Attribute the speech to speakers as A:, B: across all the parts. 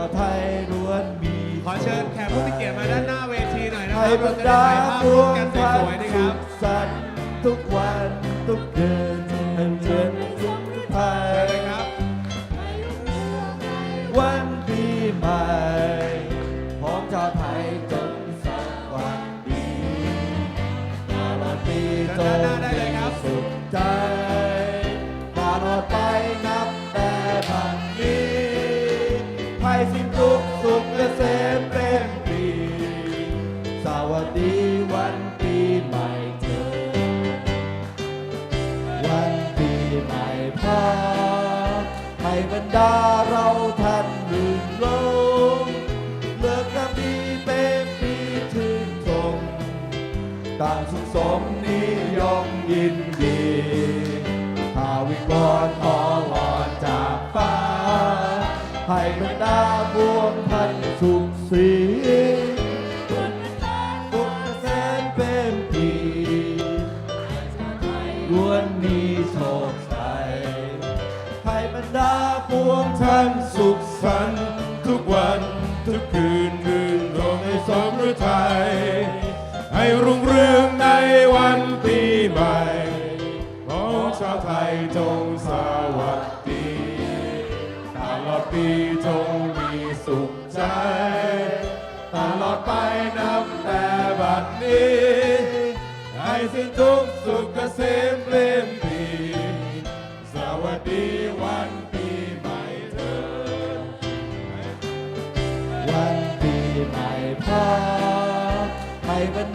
A: าวไทยล้วนมีขอเชิ
B: ญแขกผู้มีเกียรติมาด้านหน้า
A: เวทีหน่อยนะครั
B: บบรเราร
A: จะได้าถ่ายภาพร่วมกันสวยๆนะครับ
B: สันต์ทุกวันทุกเดือนอัน
A: เชิญสุขภั
B: ย
A: เลยครับ
B: วันปีใหม่ของชาวไทยจนสวัสดีตลอดปีจ
A: ด้านน
B: สิ้นทุกสุขเกษมเต็มปีสวัสดีวันปีใหม่เธอวันปีใหม่พาให้บรรดาเราท่านรื่นรมเลิกกระมีเป็นปีชื่นชมต่างสุขสมนิยมยิน โชคชัยให้บรรดาพวงท่านสุขสันต์ทุกวันทุกคืนรื่นรมในสมฤทัยให้รุ่งเรืองในวันปีใหม่ของชาวไทยจงสวัสดีตลอดปีจงมีสุขใจตลอดไปนับแต่บัดนี้ให้สิ้นทุกข์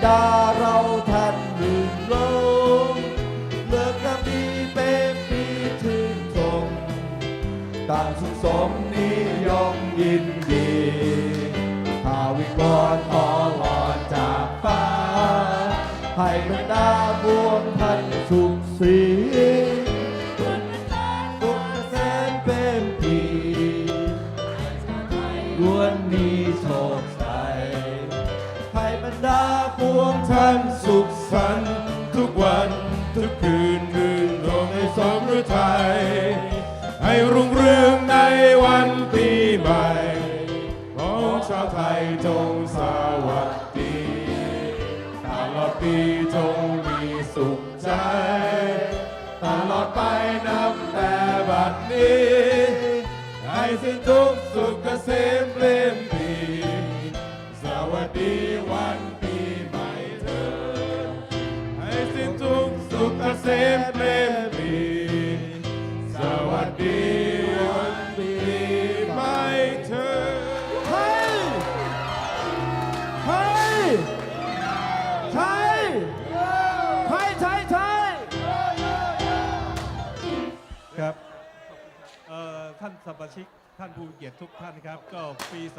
B: ดาเราท่านรื่นรมเลิกกระมีเป็นปีชื่นชมต่างสุขสมนิยมยินดีข้าวิงวอนขอวอนจากฟ้า ให้บรรดาบวงพันสุขสีสุขเกษเป็นปีล้วนมีโชคชัยให้ บรรดาพวงท่านสุขสันต์ทุกวันทุกคืนรื่นรมในสมฤทัยให้รุ่งเรืองในวันปีใหม่ของชาวไทยจงสวัสดีตลอดปีจงมีสุขใจตลอดไปนับแต่บัดนี้ให้สิ้นทุกสุขเกษม วัสดีวันปีใหม่เธอ ให้สิ้นทุกสุขเกษมเปล่มปีสวัสดีวันปีใหม่เธอเฮ้ยเฮ้ยใช่ใช่ใช่ใช่
C: ครับเอ่อท่านสมาชิกท่านผู้เกียรติทุกท่านครับ ก็ปี 2557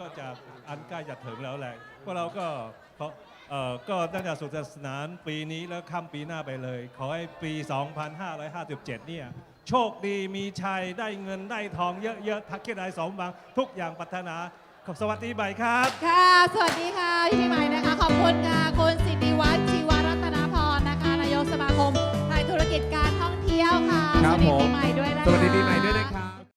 C: ก็จะอันใกล้จะถึงแล้วแหละพวกเราก็ขอเอ่อก็ตั้งแต่สุขสนานปีนี้แล้วข้ามปีหน้าไปเลย ขอให้ปี 2557 เนี่ย โชคดีมีชัยได้เงินได้ทองเยอะๆทักเกได้สมหวังทุกอย่างปรารถนาขอสวัสดีใหม่ครับ
D: ค่ะ สวัสดีค่ะ พี่ปีใหม่นะคะ ขอบคุณค่ะคุณสิริวัฒน์ชีวรัตนาพรนะคะ นายกสมาคมไทยธุรกิจการท่องเที่ยวค่ะ
A: ครับ
D: สวัสดี
A: ผม
D: ปีใหม่ด้วยนะคะ
A: สวัสดีปีใหม่ด้วยนะค